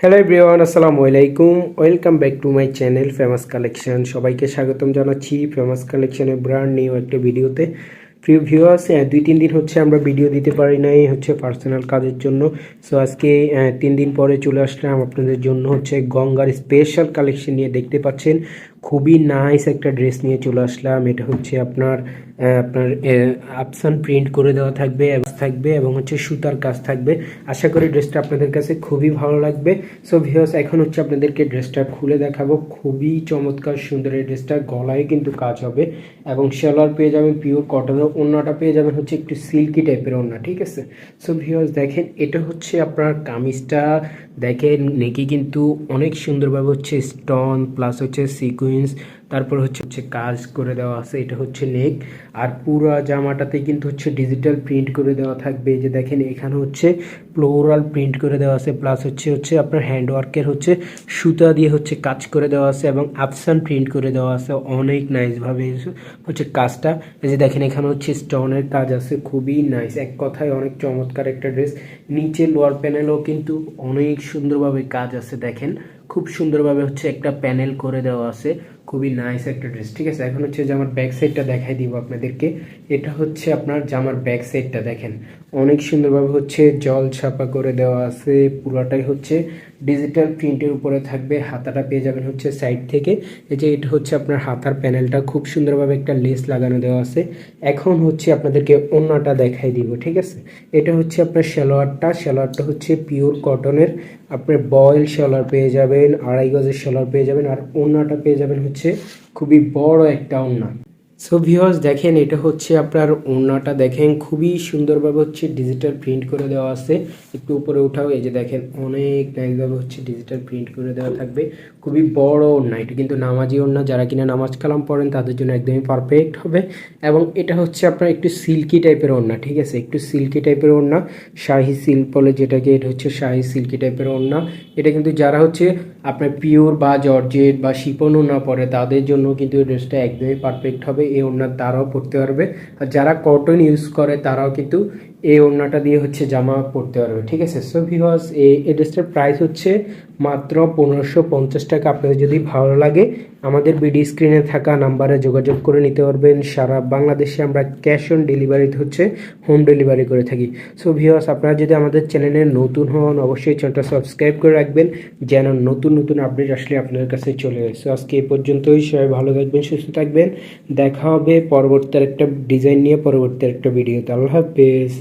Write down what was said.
Hello ব্রিওয়ান আসসালামু আলাইকুম welcome back to my channel famous collection সবাইকে স্বাগতম জানাচ্ছি ফেমাস কালেকশনের ব্র্যান্ড নিউ একটা ভিডিওতে প্রিয় ভিউয়ার্স দুই, তিন দিন হচ্ছে আমরা ভিডিও দিতে পারি নাই, হচ্ছে পার্সোনাল কাজের জন্য। সো আজকে তিন দিন পরে চলে আসলাম। আপনাদের জন্য হচ্ছে গঙ্গার স্পেশাল কালেকশন নিয়ে দেখতে পাচ্ছেন। খুবই নাইস একটা ড্রেস নিয়ে চলে আসলাম। এটা হচ্ছে আপনার আপনার আপসান প্রিন্ট করে দেওয়া থাকবে থাকবে এবং হচ্ছে সুতার কাজ থাকবে। আশা করি ড্রেসটা আপনাদের কাছে খুবই ভালো লাগবে। সো ভিউয়ার্স এখন হচ্ছে আপনাদেরকে ড্রেসটা খুলে দেখাবো। খুবই চমৎকার সুন্দর এই ড্রেসটা গলায় কিন্তু কাজ হবে এবং সেলার পেয়ে যাবেন পিওর কটনের ওড়নাটা পেয়ে যাবেন হচ্ছে একটু সিল্কি টাইপের ওড়না ঠিক আছে? সো ভিউয়ার্স দেখেন, এটা হচ্ছে আপনার কামিজটা। দেখেন, নেকি কিন্তু অনেক সুন্দরভাবে হচ্ছে স্টোন প্লাস হচ্ছে সিকুয়েন্স তারপর হচ্ছে হচ্ছে কাজ করে দেওয়া আছে, এটা হচ্ছে নেক আর পুরো জামাটাতে কিন্তু হচ্ছে ডিজিটাল প্রিন্ট করে দেওয়া থাকবে। যে দেখেন, এখানে হচ্ছে ফ্লোরাল প্রিন্ট করে দেওয়া আছে প্লাস হচ্ছে হচ্ছে আপনার হ্যান্ড ওয়ার্কের হচ্ছে সুতা দিয়ে হচ্ছে কাজ করে দেওয়া আছে এবং আফসান প্রিন্ট করে দেওয়া আছে। অনেক নাইসভাবে হচ্ছে কাজটা। এই যে দেখেন, এখানে হচ্ছে স্টোনের কাজ আছে, খুবই নাইস এক কথায় অনেক চমৎকার একটা ড্রেস নিচে লোয়ার প্যানেলও কিন্তু অনেক সুন্দরভাবে কাজ আছে, দেখেন। খুব সুন্দরভাবে হচ্ছে একটা প্যানেল করে দেওয়া আছে। খুবই নাইস একটা ড্রেস ঠিক আছে? এখন হচ্ছে জামার ব্যাক সাইডটা দেখাই দিব আপনাদেরকে। এটা হচ্ছে আপনার জামার ব্যাক সাইডটা দেখেন। অনেক সুন্দরভাবে হচ্ছে জল ছাপা করে দেওয়া আছে, পুরোটাই হচ্ছে ডিজিটাল প্রিন্টের উপরে থাকবে। হাতাটা পেয়ে যাবেন হচ্ছে সাইড থেকে। এই যে এটা হচ্ছে আপনার হাতার প্যানেলটা খুব সুন্দরভাবে একটা লেস লাগানো দেওয়া আছে। এখন হচ্ছে আপনাদেরকে অন্যটা দেখাই দিব, ঠিক আছে? এটা হচ্ছে আপনার সালোয়ারটা। সালোয়ারটা হচ্ছে পিওর কটনের আপনার বয়েল সালোয়ার পেয়ে যাবেন, আড়াই গজের সালোয়ার পেয়ে যাবেন, আর ওড়নাটা পেয়ে যাবেন হচ্ছে খুবই বড় একটা ওড়না সো ভিউয়ার্স দেখেন, এটা হচ্ছে আপনার ওড়নাটা। দেখেন, খুবই সুন্দরভাবে হচ্ছে ডিজিটাল প্রিন্ট করে দেওয়া আছে। একটু উপরে উঠাও, এই যে দেখেন, অনেক নাইসভাবে হচ্ছে ডিজিটাল প্রিন্ট করে দেওয়া থাকবে। খুবই বড় ওড়না, এটা কিন্তু নামাজি ওড়না। যারা কিনা নামাজ কালাম পড়েন, তাদের জন্য একদমই পারফেক্ট হবে। এবং এটা হচ্ছে আপনার একটু সিল্কি টাইপের ওড়না, ঠিক আছে? একটু সিল্কি টাইপের ওড়না। শাহি সিল্ক বলে যেটাকে, এটা হচ্ছে শাহি সিল্কি টাইপের ওড়না। এটা কিন্তু যারা হচ্ছে আপনার পিওর বা জর্জেট বা শিপন ওড়না পরে, তাদের জন্য কিন্তু এই ড্রেসটা একদমই পারফেক্ট হবে। এই ওড়না তারাও পরতে পারবে। আর যারা কটন ইউজ করে, তারাও কিন্তু এই ওড়নাটা দিয়ে হচ্ছে জামা পরতে পারবে। ঠিক আছে? সো ভিওয়াস এই ড্রেসটার প্রাইস হচ্ছে মাত্র পনেরোশো পঞ্চাশ টাকা। আপনাদের যদি ভালো লাগে, আমাদের বিডি স্ক্রিনে থাকা নাম্বারে যোগাযোগ করে নিতে পারবেন। সারা বাংলাদেশে আমরা ক্যাশ অন ডেলিভারিতে হচ্ছে হোম ডেলিভারি করে থাকি। সো ভিওয়াস আপনারা যদি আমাদের চ্যানেলে নতুন হন, অবশ্যই চ্যানেলটা সাবস্ক্রাইব করে রাখবেন। যেন নতুন নতুন আপডেট আসলে আপনাদের কাছে চলে যায়। সো আজকে এই পর্যন্তই। সবাই ভালো থাকবেন, সুস্থ থাকবেন। দেখা হবে পরবর্তী একটা ডিজাইন নিয়ে পরবর্তী একটা ভিডিওতে আল্লাহ হাফেজ।